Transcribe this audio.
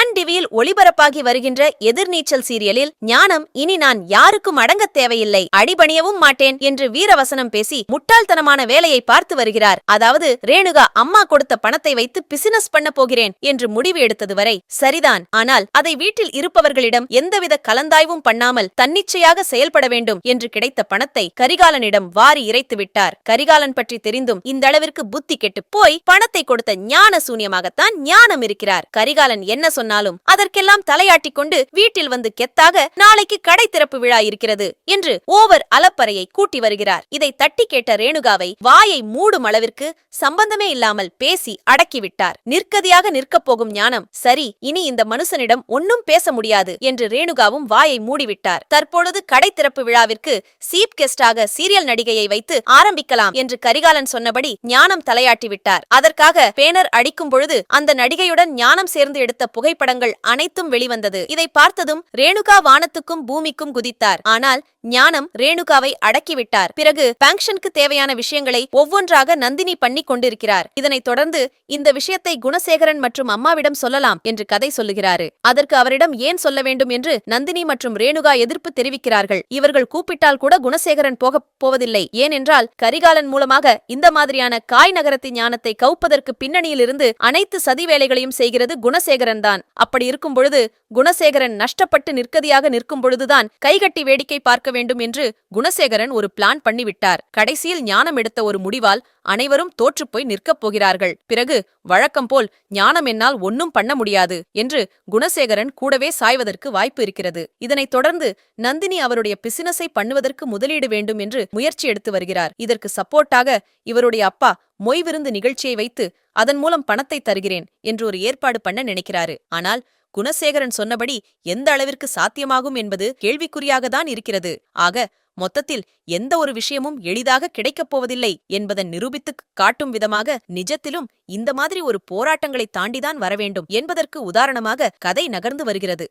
Sun டிவியில் ஒளிபரப்பாகி வருகின்ற எதிர்நீச்சல் சீரியலில் ஞானம் இனி நான் யாருக்கும் அடங்கத் தேவையில்லை. அடிபணியவும் மாட்டேன் என்று வீரவசனம் பேசி முட்டாள்தனமான வேலையை பார்த்து வருகிறார். அதாவது ரேணுகா அம்மா கொடுத்த பணத்தை வைத்து பிசினஸ் பண்ண போகிறேன் என்று முடிவு எடுத்தது வரை சரிதான். ஆனால் அதை வீட்டில் இருப்பவர்களிடம் எந்தவித கலந்தாய்வும் பண்ணாமல் தன்னிச்சையாக செயல்பட வேண்டும் என்று கிடைத்த பணத்தை கரிகாலனிடம் வாரி இறைத்து விட்டார். கரிகாலன் பற்றி தெரிந்தும் இந்த அளவிற்கு புத்தி கெட்டு போய் பணத்தை கொடுத்த ஞான சூன்யமாகத்தான் ஞானம் இருக்கிறார். கரிகாலன் என்ன சொன்ன சொன்னாலும் அதற்கெல்லாம் தலையாட்டிக் கொண்டு வீட்டில் வந்து கெத்தாக நாளைக்கு கடை திறப்பு விழா இருக்கிறது என்று ஓவர் அலப்பறையை கூட்டி வருகிறார். இதை தட்டி கேட்ட ரேணுகாவை வாயை மூடும் அளவிற்கு சம்பந்தமே இல்லாமல் பேசி அடக்கிவிட்டார். நிற்கதியாக நிற்கப் போகும் ஞானம் சரி இனி இந்த மனுஷனிடம் ஒன்னும் பேச முடியாது என்று ரேணுகாவும் வாயை மூடிவிட்டார். தற்பொழுது கடை திறப்பு விழாவிற்கு சீப் கெஸ்டாக சீரியல் நடிகையை வைத்து ஆரம்பிக்கலாம் என்று கரிகாலன் சொன்னபடி ஞானம் தலையாட்டிவிட்டார். அதற்காக பேனர் அடிக்கும் பொழுது அந்த நடிகையுடன் ஞானம் சேர்ந்து எடுத்த திரைப்படங்கள் அனைத்தும் வெளிவந்தது. இதை பார்த்ததும் ரேணுகா வானத்துக்கும் பூமிக்கும் குதித்தார். ஆனால் ஞானம் ரேணுகாவை அடக்கிவிட்டார். பிறகு பேங்ஷனுக்கு தேவையான விஷயங்களை ஒவ்வொன்றாக நந்தினி பண்ணி கொண்டிருக்கிறார். இதனைத் தொடர்ந்து இந்த விஷயத்தை குணசேகரன் மற்றும் அம்மாவிடம் சொல்லலாம் என்று கதை சொல்லுகிறாரு. அதற்கு அவரிடம் ஏன் சொல்ல வேண்டும் என்று நந்தினி மற்றும் ரேணுகா எதிர்ப்பு தெரிவிக்கிறார்கள். இவர்கள் கூப்பிட்டால் கூட குணசேகரன் போகப் போவதில்லை. ஏனென்றால் கரிகாலன் மூலமாக இந்த மாதிரியான காய் நகரத்தின் ஞானத்தை கவுப்பதற்கு பின்னணியில் இருந்து அனைத்து சதி வேலைகளையும் செய்கிறது குணசேகரன் தான் அப்படி இருக்கும் பொழுது குணசேகரன் நஷ்டப்பட்டு நிற்கதியாக நிற்கும் பொழுதுதான் கைகட்டி வேடிக்கை பார்க்க வேண்டும் என்று குணசேகரன் ஒரு பிளான் பண்ணிவிட்டார். கடைசியில் ஞானம் எடுத்த ஒரு முடிவால் அனைவரும் தோற்றுப்போய் நிற்கப் போகிறார்கள். பிறகு வழக்கம் போல் ஞானம் என்னால் ஒன்னும் பண்ண முடியாது என்று குணசேகரன் கூடவே சாய்வதற்கு வாய்ப்பு இருக்கிறது. இதனைத் தொடர்ந்து நந்தினி அவருடைய பிசினஸை பண்ணுவதற்கு முதலீடு வேண்டும் என்று முயற்சி எடுத்து வருகிறார். இதற்கு சப்போர்ட்டாக இவருடைய அப்பா மொய் விருந்து நிகழ்ச்சியை வைத்து அதன் மூலம் பணத்தை தருகிறேன் என்று ஒரு ஏற்பாடு பண்ண நினைக்கிறாரு. ஆனால் குணசேகரன் சொன்னபடி எந்த அளவிற்கு சாத்தியமாகும் என்பது கேள்விக்குறியாகத்தான் இருக்கிறது. ஆக மொத்தத்தில் எந்த ஒரு விஷயமும் எளிதாக கிடைக்கப் போவதில்லை என்பதை நிரூபித்துக் காட்டும் விதமாக நிஜத்திலும் இந்த மாதிரி ஒரு போராட்டங்களை தாண்டிதான் வரவேண்டும் என்பதற்கு உதாரணமாக கதை நகர்ந்து வருகிறது.